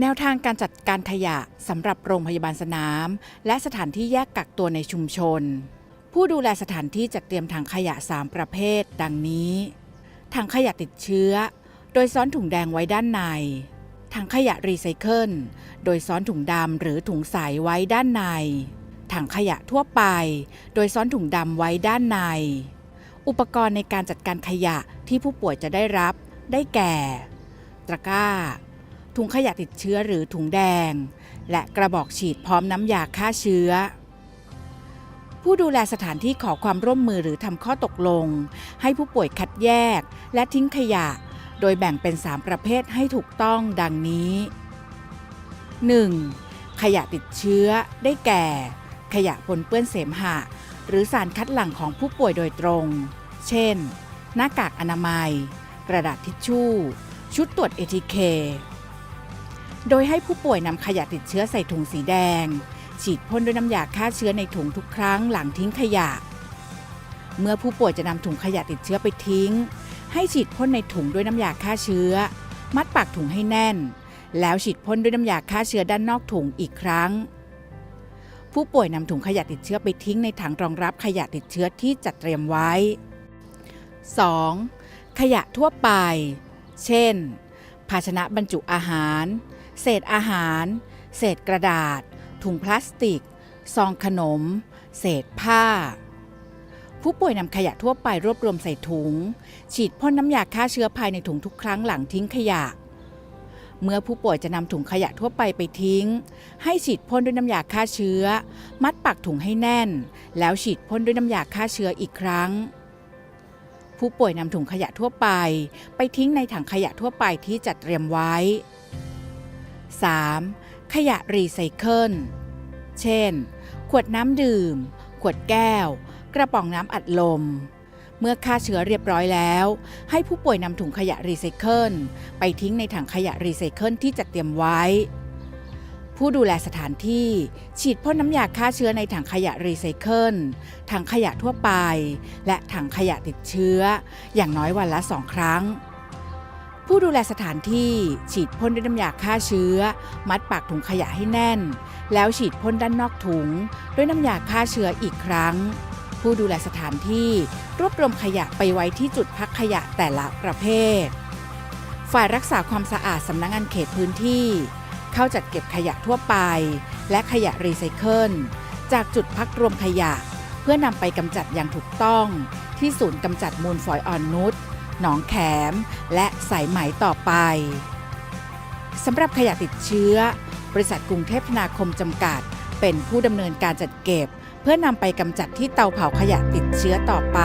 แนวทางการจัดการขยะสำหรับโรงพยาบาลสนาม และสถานที่แยกกักตัวในชุมชน ผู้ดูแลสถานที่จัดเตรียมถังขยะ 3 ประเภท ดังนี้ถังขยะติดเชื้อ โดยซ้อนถุงแดงไว้ด้านในถังขยะรีไซเคิลโดยซ้อนถุงดำหรือถุงใสไว้ด้านในถังขยะทั่วไป โดยซ้อนถุงดำไว้ด้านใน อุปกรณ์ในการจัดการขยะที่ผู้ป่วยจะได้รับ ได้แก่ ตะกร้า ถุงขยะติดเชื้อหรือถุงแดง และกระบอกฉีดพร้อมน้ำยาฆ่าเชื้อ ผู้ดูแลสถานที่ขอความร่วมมือหรือทำข้อตกลง ให้ผู้ป่วยคัดแยก และทิ้งขยะ โดยแบ่งเป็น 3 ประเภทให้ถูกต้องดังนี้ 1. ขยะติดเชื้อได้แก่ ขยะปนเปื้อนเสมหะ หรือสารคัดหลั่งของผู้ป่วยโดยตรง เช่น หน้ากากอนามัย กระดาษทิชชู่ ชุดตรวจ ATK โดยให้ผู้ป่วยนำขยะติดเชื้อใส่ถุงสีแดง ฉีดพ่นด้วยน้ำยาฆ่าเชื้อในถุงทุกครั้งหลังทิ้งขยะ เมื่อผู้ป่วยจะนำถุงขยะติดเชื้อไปทิ้ง ให้ฉีดพ่นในถุงด้วยน้ำยาฆ่าเชื้อ มัดปากถุงให้แน่น แล้วฉีดพ่นด้วยน้ำยาฆ่าเชื้อด้านนอกถุงอีกครั้ง ผู้ป่วยนำถุงขยะติดเชื้อไปทิ้งในถังรองรับขยะติดเชื้อที่จัดเตรียมไว้ 2. ขยะทั่วไป เช่น ภาชนะบรรจุอาหาร เศษอาหาร เศษกระดาษ ถุงพลาสติก ซองขนม เศษผ้า ผู้ป่วยนำขยะทั่วไปรวบรวมใส่ถุง ฉีดพ่นน้ำยาฆ่าเชื้อภายในถุงทุกครั้งหลังทิ้งขยะ เมื่อผู้ป่วยจะนำถุงขยะทั่วไปไปทิ้ง ให้ฉีดพ่นด้วยน้ำยาฆ่าเชื้อ มัดปากถุงให้แน่น แล้วฉีดพ่นด้วยน้ำยาฆ่าเชื้ออีกครั้งผู้ป่วยนำถุงขยะทั่วไป ไปทิ้งในถังขยะทั่วไปที่จัดเตรียมไว้ 3. ขยะรีไซเคิล เช่น ขวดน้ำดื่ม ขวดแก้ว กระป๋องน้ำอัดลม เมื่อฆ่าเชื้อเรียบร้อยแล้ว ให้ผู้ป่วยนำถุงขยะรีไซเคิล ไปทิ้งในถังขยะรีไซเคิลที่จัดเตรียมไว้ ผู้ดูแลสถานที่ ฉีดพ่นน้ำยาฆ่าเชื้อในถังขยะรีไซเคิล ถังขยะทั่วไป และถังขยะติดเชื้อ อย่างน้อยวันละสองครั้ง ผู้ดูแลสถานที่ฉีดพ่นด้วยน้ำยาฆ่าเชื้อ มัดปากถุงขยะให้แน่น แล้วฉีดพ่นด้านนอกถุง ด้วยน้ำยาฆ่าเชื้ออีกครั้ง ผู้ดูแลสถานที่รวบรวมขยะไปไว้ที่จุดพักขยะแต่ละประเภท ฝ่ายรักษาความสะอาดสำนักงานเขตพื้นที่ เข้าจัดเก็บขยะทั่วไป และขยะรีไซเคิลจากจุดพักรวมขยะ เพื่อนำไปกำจัดอย่างถูกต้อง ที่ศูนย์กำจัดมูลฝอยอ่อนนุช หนองแขม และสายไหมต่อไปสำหรับขยะติดเชื้อ บริษัทกรุงเทพธนาคมจำกัด เป็นผู้ดำเนินการจัดเก็บ เพื่อนำไปกำจัดที่เตาเผาขยะติดเชื้อต่อไป